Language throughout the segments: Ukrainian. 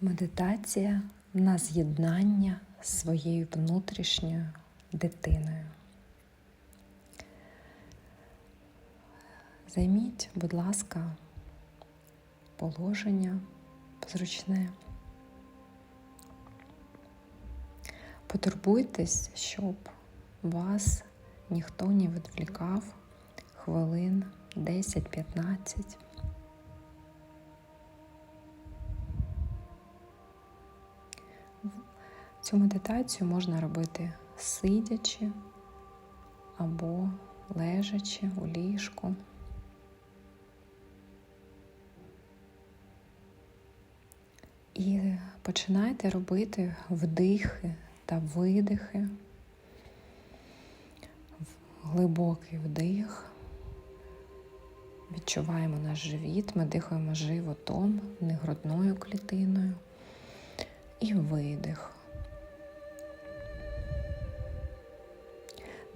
Медитація на з'єднання з своєю внутрішньою дитиною. Займіть, будь ласка, положення зручне. Потурбуйтесь, щоб вас ніхто не відвлікав хвилин 10-15. Цю медитацію можна робити сидячи або лежачи у ліжку. І починайте робити вдихи та видихи, глибокий вдих. Відчуваємо наш живіт, ми дихаємо животом, не грудною клітиною. І видих.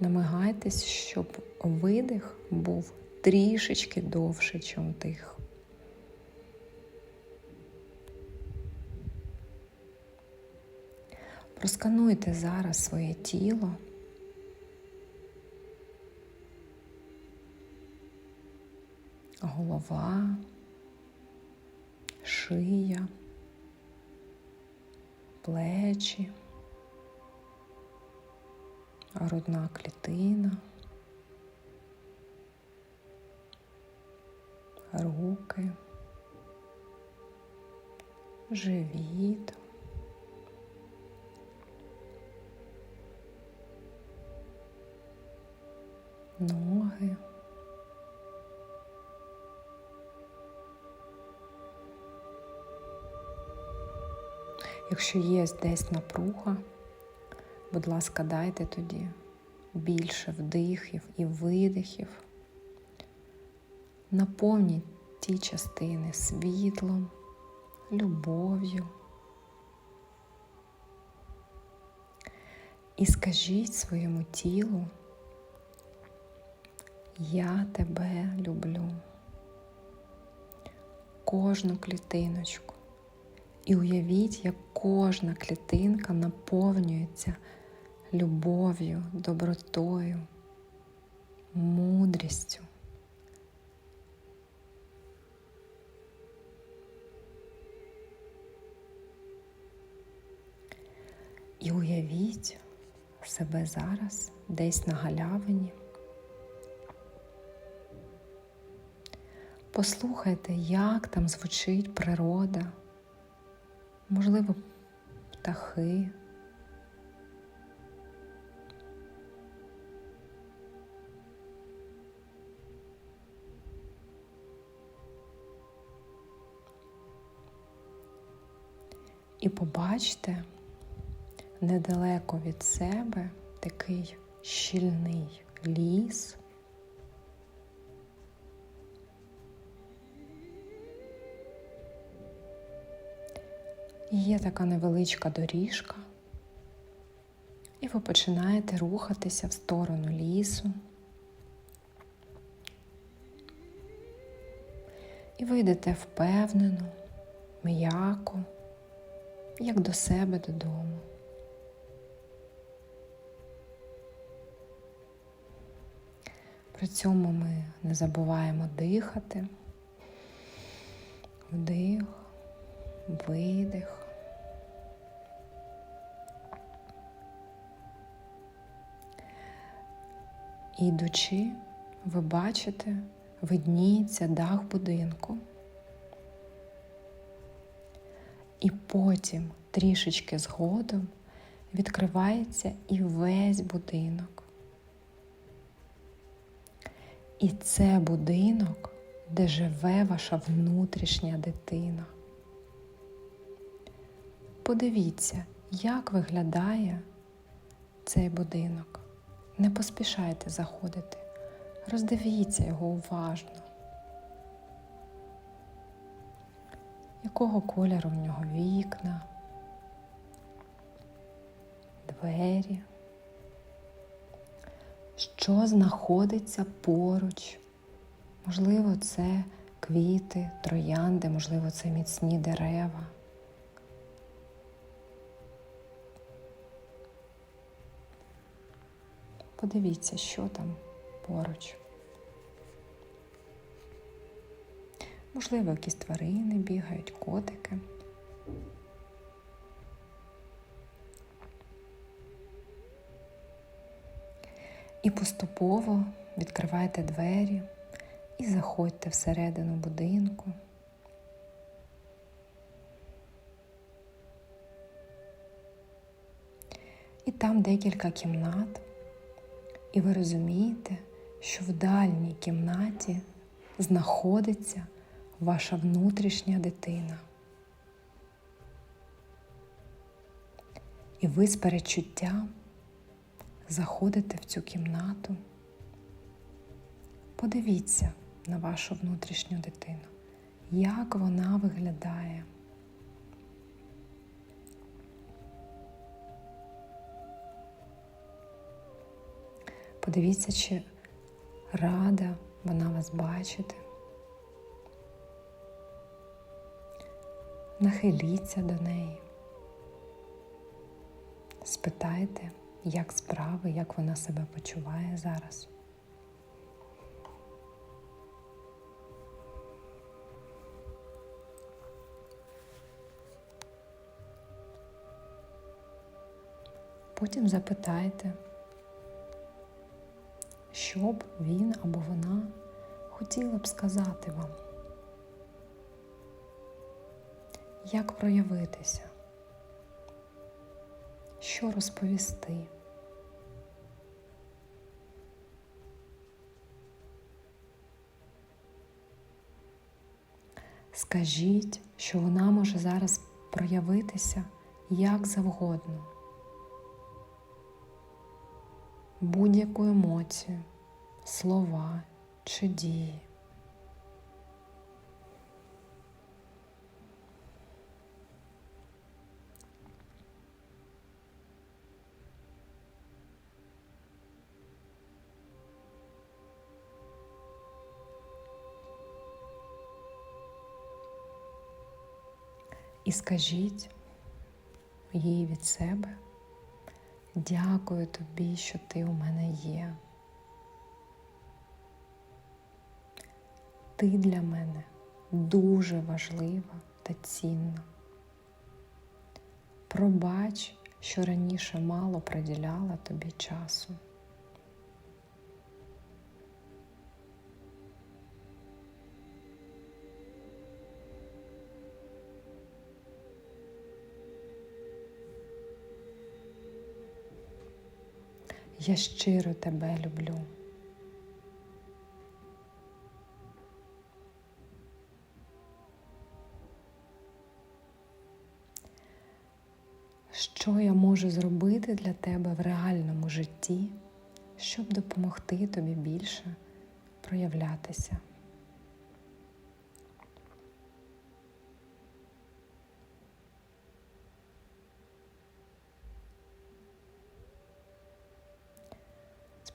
Намагайтесь, щоб видих був трішечки довше, ніж вдих. Проскануйте зараз своє тіло. Голова, шия, плечі, грудна клітина, руки, живіт. ноги. Якщо є десь напруга, будь ласка, дайте тоді більше вдихів і видихів. Наповніть ті частини світлом, любов'ю. І скажіть своєму тілу, я тебе люблю, кожну клітиночку. І уявіть, як кожна клітинка наповнюється любов'ю, добротою, мудрістю. І уявіть себе зараз десь на галявині. Послухайте, як там звучить природа, можливо, птахи. І побачте недалеко від себе такий щільний ліс. Є така невеличка доріжка, і ви починаєте рухатися в сторону лісу. І ви йдете впевнено, м'яко, як до себе додому. При цьому ми не забуваємо дихати, вдих, видих. І йдучи, ви бачите, видніється дах будинку. І потім трішечки згодом відкривається і весь будинок. І це будинок, де живе ваша внутрішня дитина. Подивіться, як виглядає цей будинок. Не поспішайте заходити, роздивіться його уважно. якого кольору в нього вікна, двері, що знаходиться поруч. Можливо, це квіти, троянди, можливо, це міцні дерева. Подивіться, що там поруч. Можливо, якісь тварини бігають, котики. І поступово відкривайте двері і заходьте всередину будинку. І там декілька кімнат, і ви розумієте, що в дальній кімнаті знаходиться ваша внутрішня дитина. І ви з перечуттям заходите в цю кімнату. Подивіться на вашу внутрішню дитину, як вона виглядає. Подивіться, чи рада вона вас бачити. Нахиліться до неї. Спитайте, як справи, як вона себе почуває зараз. Потім запитайте, що б він або вона хотіла б сказати вам, як проявитися, що розповісти. Скажіть, що вона може зараз проявитися як завгодно, будь-яку емоцію, слова чи дії. Скажіть їй від себе, дякую тобі, що ти у мене є. Ти для мене дуже важлива та цінна. Пробач, що раніше мало приділяла тобі часу. Я щиро тебе люблю. Що я можу зробити для тебе в реальному житті, щоб допомогти тобі більше проявлятися?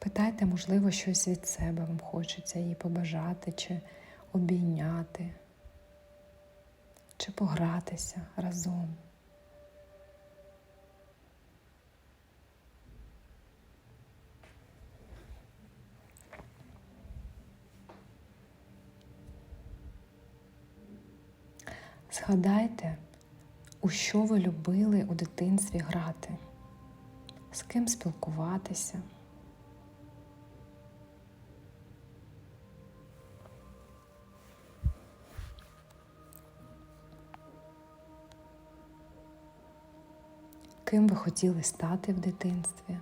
Спитайте, можливо, щось від себе вам хочеться їй побажати, чи обійняти, чи погратися разом. Згадайте, у що ви любили у дитинстві грати, з ким спілкуватися. Ким ви хотіли стати в дитинстві?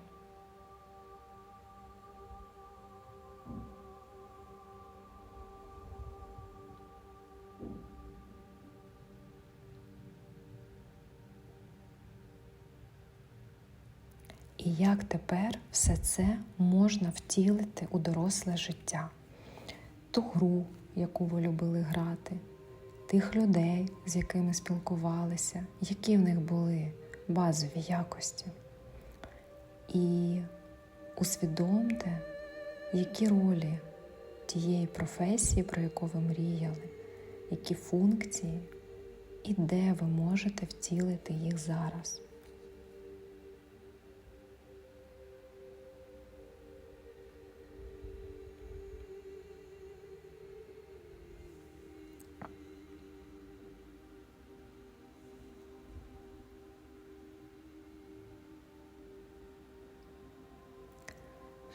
І як тепер все це можна втілити у доросле життя, ту гру, яку ви любили грати, тих людей, з якими спілкувалися, які в них були базові якості. І усвідомте, які ролі тієї професії, про яку ви мріяли, які функції і де ви можете втілити їх зараз.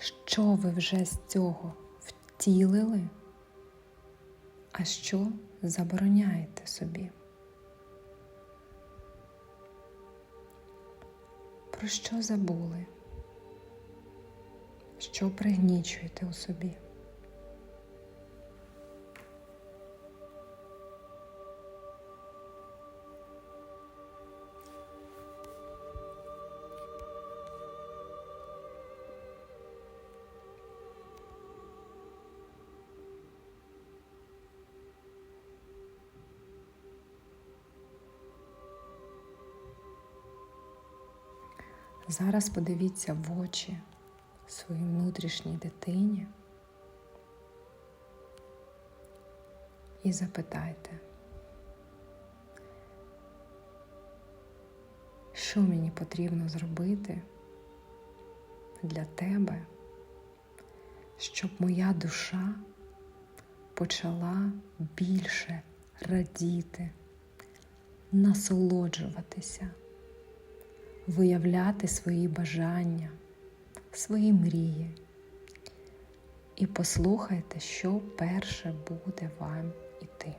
Що ви вже з цього втілили, а що забороняєте собі. Про що забули? Що пригнічуєте у собі? Зараз подивіться в очі своїй внутрішній дитині і запитайте, що мені потрібно зробити для тебе, щоб моя душа почала більше радіти, насолоджуватися виявляти свої бажання, свої мрії. І послухайте, що перше буде вам іти.